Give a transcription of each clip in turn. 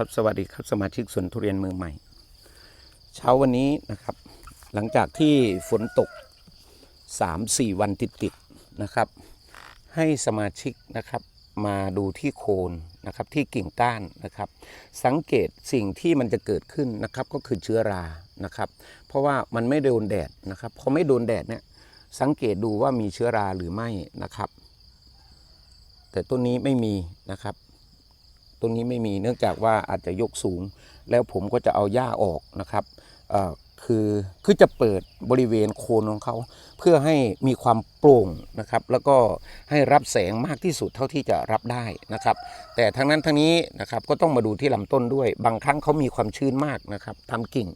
ครับสวัสดีครับสมาชิกสวนทุเรียนมือใหม่ เช้าวันนี้นะครับ หลังจากที่ฝนตก 3-4 วันติดๆนะครับ ให้สมาชิกนะครับมาดูที่โคนนะครับที่กิ่งก้านนะครับ สังเกตสิ่งที่มันจะเกิดขึ้นนะครับก็คือเชื้อรานะครับ เพราะว่ามันไม่โดนแดดนะครับพอไม่โดนแดดเนี่ยสังเกตดูว่ามีเชื้อราหรือไม่นะครับ แต่ต้นนี้ไม่มีนะครับ ต้นนี้ไม่มีเนื่องจากว่าอาจจะยกสูง แล้วผมก็จะเอาหญ้าออกนะครับคือคือจะเปิดบริเวณโคนของเขาเพื่อให้มีความโปร่งนะครับ แล้วก็ให้รับแสงมากที่สุดเท่าที่จะรับได้นะครับ แต่ทั้งนั้นทั้งนี้นะครับก็ต้องมาดูที่ลำต้นด้วย บางครั้งเขามีความชื้นมากนะครับตากิ่ง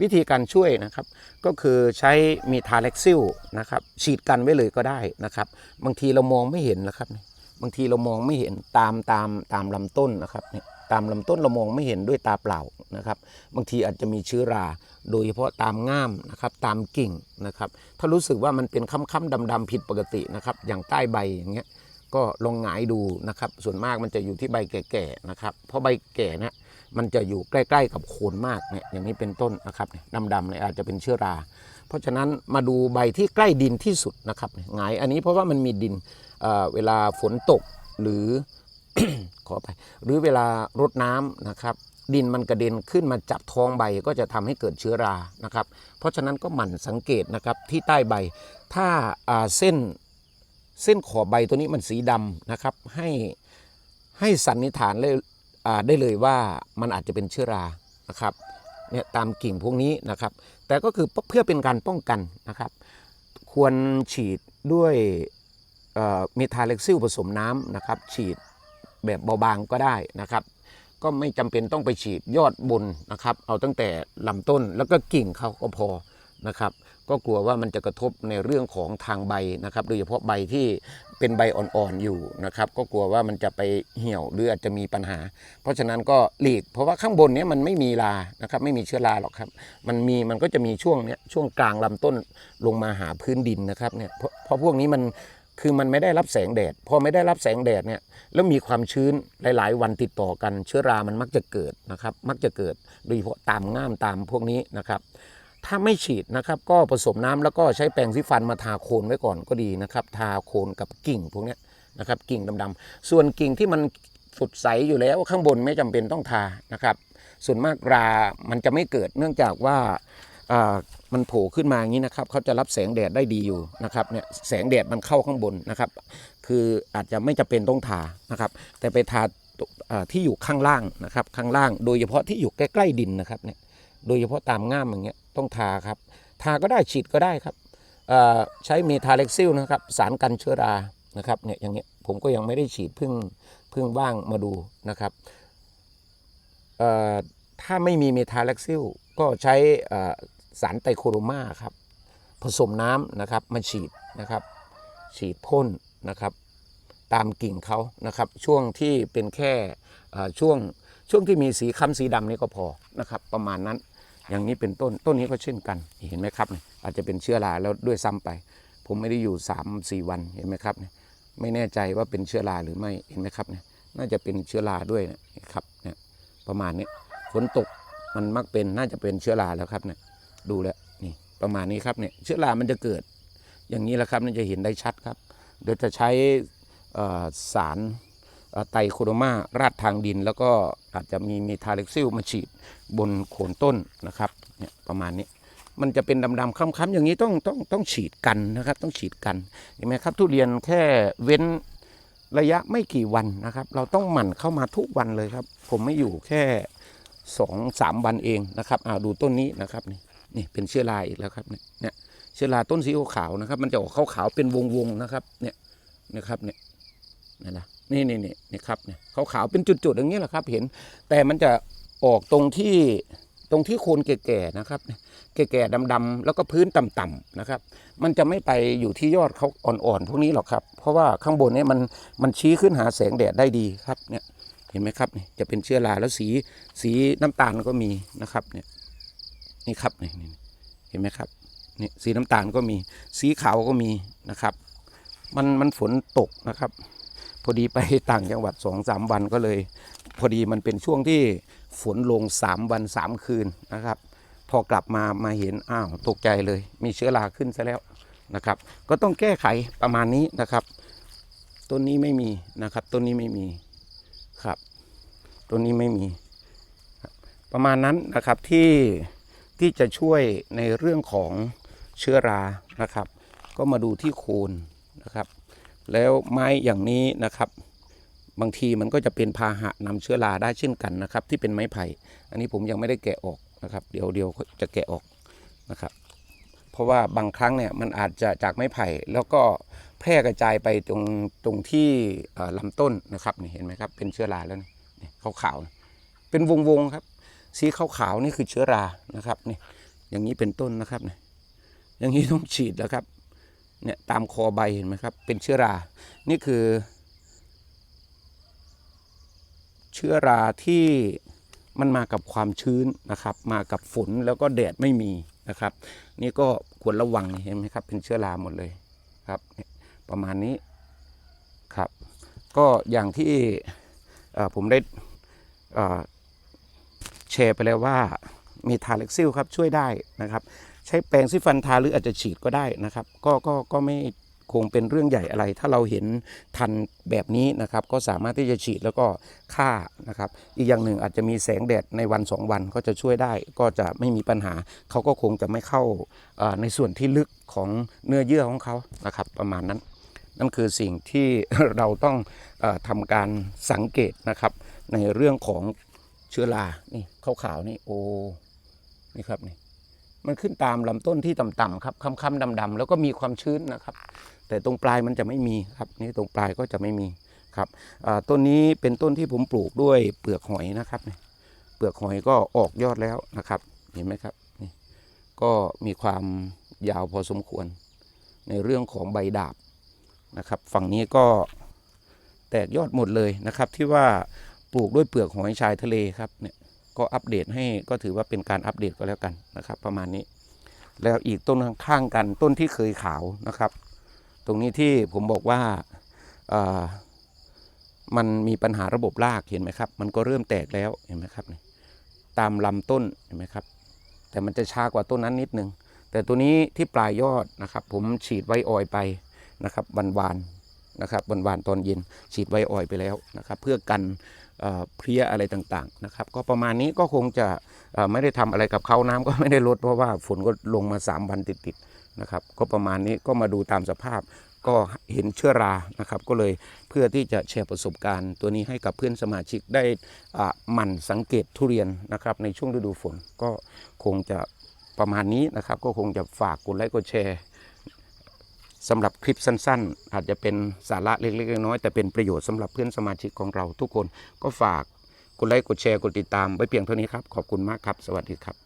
วิธีการช่วยนะครับ ก็คือใช้มีทาเล็กซิลนะครับฉีดกันไว้เลยก็ได้นะครับ บางทีเรามองไม่เห็นนะครับ บางทีเรามองไม่เห็นตามตามตามลำต้นนะครับเนี่ยตามลำต้นเรามองไม่เห็นด้วยตาเปล่านะครับ บางทีอาจจะมีเชื้อรา โดยเฉพาะตามง่ามนะครับตามกิ่งนะครับ ถ้ารู้สึกว่ามันเป็นค้ำๆดำๆผิดปกตินะครับ อย่างใต้ใบอย่างเงี้ยก็ลองหงายดูนะครับ ส่วนมากมันจะอยู่ที่ใบแก่ๆนะครับ เพราะใบแก่เนี่ยมันจะอยู่ใกล้ๆกับโคนมากเนี่ยอย่างนี้เป็นต้นนะครับดำๆเนี่ยอาจจะเป็นเชื้อรา เพราะฉะนั้นมาดูใบที่ใกล้ดินที่สุดนะครับหงายอันนี้เพราะว่ามันมีดิน เวลาฝนตกหรือขอไปหรือเวลารดน้ำนะครับ ดินมันกระเด็นขึ้นมาจับท้องใบก็จะทำให้เกิดเชื้อรานะครับ เพราะฉะนั้นก็หมั่นสังเกตนะครับที่ใต้ใบ ถ้าาเส้นเส้นขอบใบตัวนี้มันสีดำนะครับ ให้ให้สันนิษฐานเลยได้เลยว่ามันอาจจะเป็นเชื้อรานะครับเนี่ยตามกิ่งพวกนี้นะครับ แต่ก็คือเพื่อเป็นการป้องกันนะครับ ควรฉีดด้วย มีทาเล็กซิลผสมน้ำนะครับ ฉีดแบบเบาบางก็ได้นะครับ ก็ไม่จำเป็นต้องไปฉีดยอดบนนะครับ เอาตั้งแต่ลำต้นแล้วก็กิ่งเขาก็พอนะครับ ก็กลัวว่ามันจะกระทบในเรื่องของทางใบนะครับ โดยเฉพาะใบที่เป็นใบอ่อนๆอยู่นะครับ ก็กลัวว่ามันจะไปเหี่ยวหรืออาจจะมีปัญหา เพราะฉะนั้นก็หลีก เพราะว่าข้างบนเนี้ยมันไม่มีรานะครับ ไม่มีเชื้อราหรอกครับ มันมีมันก็จะมีช่วงเนี้ยช่วงกลางลำต้นลงมาหาพื้นดินนะครับเนี่ยเพราะเพราะพวกนี้มัน คือมันไม่ได้รับแสงแดดพอไม่ได้รับแสงแดดเนี่ยแล้วมีความชื้นหลาย ๆ วันติดต่อกัน เชื้อรามันมักจะเกิดนะครับ มักจะเกิดโดยเฉพาะตามง่ามตามพวกนี้นะครับ ถ้าไม่ฉีดนะครับก็ผสมน้ำแล้วก็ใช้แปรงสีฟันมาทาโคนไว้ก่อนก็ดีนะครับ ทาโคนกับกิ่งพวกนี้นะครับกิ่งดำๆส่วนกิ่งที่มันสดใสอยู่แล้วข้างบนไม่จำเป็นต้องทานะครับ ส่วนมากรามันจะไม่เกิดเนื่องจากว่า มันโผล่ขึ้นมาอย่างนี้นะครับเขาจะรับแสงแดดได้ดีอยู่นะครับเนี่ยแสงแดดมันเข้าข้างบนนะครับ คืออาจจะไม่จำเป็นต้องทานะครับ แต่ไปทาที่อยู่ข้างล่างนะครับ ข้างล่าง โดยเฉพาะที่อยู่ใกล้ๆดินนะครับเนี่ยโดยเฉพาะตามง่ามอย่างเงี้ยต้องทาครับทาก็ได้ฉีดก็ได้ครับใช้เมทาเล็กซิลนะครับ สารกันเชื้อรานะครับเนี่ยอย่างเงี้ยผมก็ยังไม่ได้ฉีดเพิ่งเพิ่งว่างมาดูนะครับถ้าไม่มีเมทาเล็กซิลก็ใช้ สารไตรโคโรมาครับ ผสมน้ำนะครับมาฉีดนะครับ ฉีดพ่นนะครับ ตามกิ่งเขานะครับ ช่วงที่เป็นแค่ช่วงช่วงที่มีสีค้ำสีดำนี่ก็พอนะครับ ประมาณนั้นอย่างนี้เป็นต้นต้นนี้ก็เช่นกันเห็นไหมครับเนี่ยอาจจะเป็นเชื้อราแล้วด้วยซ้ำไป ผมไม่ได้อยู่3ามสี่วันเห็นไหมครับเนี่ยไม่แน่ใจว่าเป็นเชื้อราหรือไม่เห็นไหมครับเนี่ยน่าจะเป็นเชื้อราด้วยนะครับเนี่ยประมาณนี้ฝนตกมันมักเป็นน่าจะเป็นเชื้อราแล้วครับเนี่ย ดูแล้วนี่ประมาณนี้ครับเนี่ยเชื้อรามันจะเกิด อย่างนี้แหละครับน่าจะเห็นได้ชัดครับ เดี๋ยวจะใช้สารไตรโคโดมาราดทางดิน แล้วก็อาจจะมีเมทาเล็กซิลมาฉีดบนโคนต้นนะครับเนี่ยประมาณนี้มันจะเป็นดำๆค้ำๆอย่างนี้ต้องต้องต้องฉีดกันนะครับ ต้องฉีดกันเห็นไหมครับ ทุเรียนแค่เว้นระยะไม่กี่วันนะครับ เราต้องหมั่นเข้ามาทุกวันเลยครับ ผมไม่อยู่แค่สองสามวันเองนะครับอ่าดูต้นนี้นะครับนี่ นี่เป็นเชื้อราอีกแล้วครับเนี่ยเชื้อราต้นสีขาวนะครับ มันจะออกขาวๆเป็นวงๆนะครับ เนี่ยนะครับเนี่ยนี่นะนี่นี่นี่นี่ครับเนี่ยขาวๆเป็นจุดๆอย่างนี้แหละครับ เห็นแต่มันจะออกตรงที่ตรงที่โคนแก่ๆนะครับแก่ๆดำๆแล้วก็พื้นต่ำๆนะครับ มันจะไม่ไปอยู่ที่ยอดเขาอ่อนๆพวกนี้หรอกครับ เพราะว่าข้างบนเนี่ยมันมันชี้ขึ้นหาแสงแดดได้ดีครับเนี่ยเห็นไหมครับเนี่ยจะเป็นเชื้อราแล้วสีสีน้ำตาลก็มีนะครับเนี่ย นี่ครับนี่เห็นไหมครับนี่สีน้ำตาลก็มีสีขาวก็มีนะครับ มันมันฝนตกนะครับ พอดีไปต่างจังหวัดสองสามวันก็เลย พอดีมันเป็นช่วงที่ฝนลง3วัน3คืนนะครับ พอกลับมามาเห็นอ้าวตกใจเลย มีเชื้อราขึ้นซะแล้วนะครับ ก็ต้องแก้ไขประมาณนี้นะครับต้นนี้ไม่มีนะครับต้นนี้ไม่มีครับต้นนี้ไม่มี ประมาณนั้นนะครับที่ ที่จะช่วยในเรื่องของเชื้อรานะครับ ก็มาดูที่โคนนะครับ แล้วไม้อย่างนี้นะครับ บางทีมันก็จะเป็นพาหะนำเชื้อราได้เช่นกันนะครับ ที่เป็นไม้ไผ่ อันนี้ผมยังไม่ได้แกะออกนะครับ เดี๋ยวเดี๋ยวจะแกะออกนะครับ เพราะว่าบางครั้งเนี่ยมันอาจจะจากไม้ไผ่ แล้วก็แพร่กระจายไปตรงตรงที่เอ่อลำต้นนะครับนี่เห็นไหมครับเป็นเชื้อราแล้วนี่นี่ขาวๆเป็นวงๆครับ สีขาวๆนี่คือเชื้อรานะครับนี่อย่างนี้เป็นต้นนะครับนี่อย่างนี้ต้องฉีดแล้วครับเนี่ยตามคอใบเห็นไหมครับ เป็นเชื้อรา นี่คือ เชื้อราที่มันมากับความชื้นนะครับ มากับฝนแล้วก็แดดไม่มีนะครับ นี่ก็ควรระวังเห็นไหมครับ เป็นเชื้อราหมดเลยครับประมาณนี้ครับ ก็อย่างที่ผมได้อ่อ แชร์ไปแล้วว่ามีทาเล็กซิลครับช่วยได้นะครับ ใช้แปรงซีฟันทาหรืออาจจะฉีดก็ได้นะครับ ก็ก็ก็ไม่คงเป็นเรื่องใหญ่อะไร ถ้าเราเห็นทันแบบนี้นะครับ ก็สามารถที่จะฉีดแล้วก็ฆ่านะครับ อีกอย่างหนึ่งอาจจะมีแสงแดดในวันสองวันก็จะช่วยได้ ก็จะไม่มีปัญหา เขาก็คงจะไม่เข้าในส่วนที่ลึกของเนื้อเยื่อของเขานะครับ ประมาณนั้น นั่นคือสิ่งที่เราต้องออทำการสังเกตนะครับในเรื่องของ เชื้อรานี่ขาวๆนี่โอ้นี่ครับนี่มันขึ้นตามลำต้นที่ต่ำๆครับค้ำๆดำๆแล้วก็มีความชื้นนะครับ แต่ตรงปลายมันจะไม่มีครับนี่ตรงปลายก็จะไม่มีครับอ่าต้นนี้เป็นต้นที่ผมปลูกด้วยเปลือกหอยนะครับเปลือกหอยก็ออกยอดแล้วนะครับ เห็นไหมครับนี่ก็มีความยาวพอสมควร ในเรื่องของใบดาบนะครับ ฝั่งนี้ก็แตกยอดหมดเลยนะครับที่ว่า ปลูกด้วยเปลือกหอยชายทะเลครับเนี่ยก็อัปเดตให้ก็ถือว่าเป็นการอัปเดตก็แล้วกันนะครับ ประมาณนี้ แล้วอีกต้นข้างกันต้นที่เคยขาวนะครับ ตรงนี้ที่ผมบอกว่าอ่อมันมีปัญหาระบบรากเห็นไหมครับ มันก็เริ่มแตกแล้วเห็นไหมครับนี่ตามลำต้นเห็นไหมครับ แต่มันจะช้ากว่าต้นนั้นนิดนึง แต่ตัวนี้ที่ปลายยอดนะครับ ผมฉีดไวออยไปนะครับวันวานนะครับวันวานตอนเย็นฉีดไวออยไปแล้วนะครับ เพื่อกัน เพลี้ยอะไรต่างๆนะครับ ก็ประมาณนี้ก็คงจะไม่ได้ทำอะไรกับเขาน้ำก็ไม่ได้ลดเพราะว่าฝนก็ลงมา3วันติดๆนะครับ ก็ประมาณนี้ก็มาดูตามสภาพก็เห็นเชื้อรานะครับ ก็เลยเพื่อที่จะแชร์ประสบการณ์ ตัวนี้ให้กับเพื่อนสมาชิกได้อ่าหมั่นสังเกตทุเรียนนะครับ ในช่วงฤดูฝนก็คงจะประมาณนี้นะครับ ก็คงจะฝากกดไลค์กดแชร์ สำหรับคลิปสั้นๆ อาจจะเป็นสาระเล็กๆน้อยๆแต่เป็นประโยชน์สำหรับเพื่อนสมาชิกของเราทุกคนก็ฝากกดไลค์กดแชร์กดติดตามไว้เพียงเท่านี้ครับ ขอบคุณมากครับ สวัสดีครับ